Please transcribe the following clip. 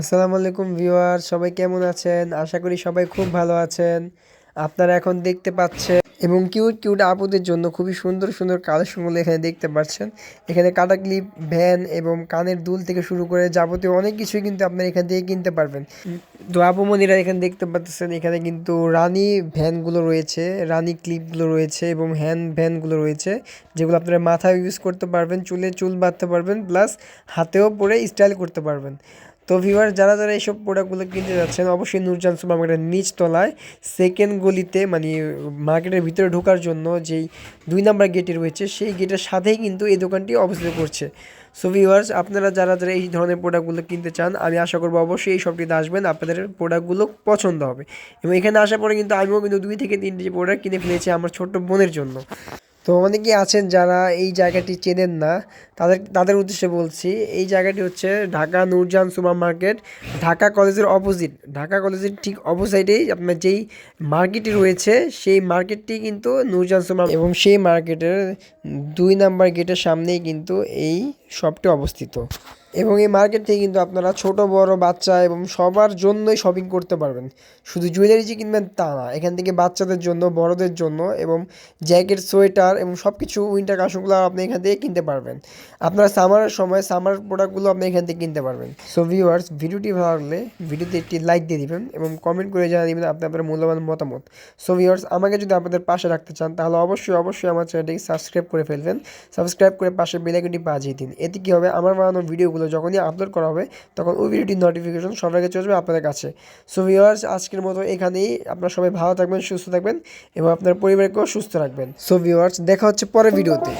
আসসালামু আলাইকুম ভিউয়ার, সবাই কেমন আছেন? আশা করি সবাই খুব ভালো আছেন। আপনারা এখন দেখতে পাচ্ছেন এবং কিউট কিউট আপুদের জন্য খুবই সুন্দর সুন্দর কালেকশনগুলো এখানে দেখতে পাচ্ছেন। এখানে কাটা ক্লিপ ভ্যান এবং কানের দুল থেকে শুরু করে যাবতীয় অনেক কিছুই কিন্তু আপনারা এখান থেকে কিনতে পারবেন। তো আপুমনিরা এখানে দেখতে পাচ্ছেন, এখানে কিন্তু রানী ভ্যানগুলো রয়েছে, রানী ক্লিপগুলো রয়েছে এবং হ্যান্ড ভ্যানগুলো রয়েছে, যেগুলো আপনারা মাথায় ইউজ করতে পারবেন, চুলে চুল বাঁধতে পারবেন প্লাস হাতেও পরে স্টাইল করতে পারবেন। তো ভিউয়ার যারা যারা এইসব প্রোডাক্টগুলো কিনতে যাচ্ছেন, অবশ্যই নূরজান সুপার মার্কেটের নিচ তলায় সেকেন্ড গলিতে মানে মার্কেটের ভিতরে ঢোকার জন্য যেই দুই নাম্বার গেটে রয়েছে, সেই গেটের সাথেই কিন্তু এই দোকানটি অবস্থিত করছে। সো ভিউয়ার্স আপনারা যারা যারা এই ধরনের প্রোডাক্টগুলো কিনতে চান, আমি আশা করব অবশ্যই এই শপটিতে আসবেন, আপনাদের প্রোডাক্টগুলো পছন্দ হবে। এবং এখানে আসার পরে কিন্তু আমিও কিন্তু দুই থেকে তিনটি প্রোডাক্ট কিনে ফেলেছি আমার ছোট্ট বোনের জন্য। তো অনেকে আছেন যারা এই জায়গাটি চেনেন না, তাদের তাদের উদ্দেশ্যে বলছি, এই জায়গাটি হচ্ছে ঢাকা নূরজাহান সুপার মার্কেট ঢাকা কলেজের অপোজিট। ঢাকা কলেজের ঠিক অপোজিটেই আপনার যেই মার্কেটটি রয়েছে, সেই মার্কেটটি কিন্তু নূরজাহান সুমা এবং সেই মার্কেটের দুই নাম্বার গেটের সামনেই কিন্তু এই শপটি অবস্থিত। এবং এই মার্কেট থেকে কিন্তু আপনারা ছোট, বড়, বাচ্চা এবং সবার জন্যই শপিং করতে পারবেন। শুধু জুয়েলারি যে কিনবেন তা না, এখান থেকে বাচ্চাদের জন্য, বড়দের জন্য এবং জ্যাকেট সোয়েটার এবং সব কিছু উইন্টার কাশনগুলো আপনি এখান থেকে কিনতে পারবেন। আপনারা সামারের সময় সামার প্রোডাক্টগুলো আপনি এখান থেকে কিনতে পারবেন। সো ভিউয়ার্স ভিডিওটি ভালো লাগলে ভিডিওতে একটি লাইক দিয়ে দিবেন এবং কমেন্ট করে জানিয়ে দিবেন আপনি আপনার মূল্যবান মতামত। সো ভিউয়ার্স আমাকে যদি আপনাদের পাশে রাখতে চান, তাহলে অবশ্যই অবশ্যই আমার চ্যানেলটিকে সাবস্ক্রাইব করে ফেলবেন। সাবস্ক্রাইব করে পাশে বেলাইকনটি বাজিয়ে দিন। এতে কী হবে? আমার বানানো ভিডিওগুলো যখনই আপলোড করা হবে, তখন ওই ভিডিওটির নোটিফিকেশন সবার আগে চলে যাবে আপনাদের কাছে। সো ভিওয়ার্স আজকের মতো এখানেই। আপনারা সবাই ভালো থাকবেন, সুস্থ থাকবেন এবং আপনার পরিবারকেও সুস্থ রাখবেন। সো ভিওয়ার্স দেখা হচ্ছে পরের ভিডিওতে।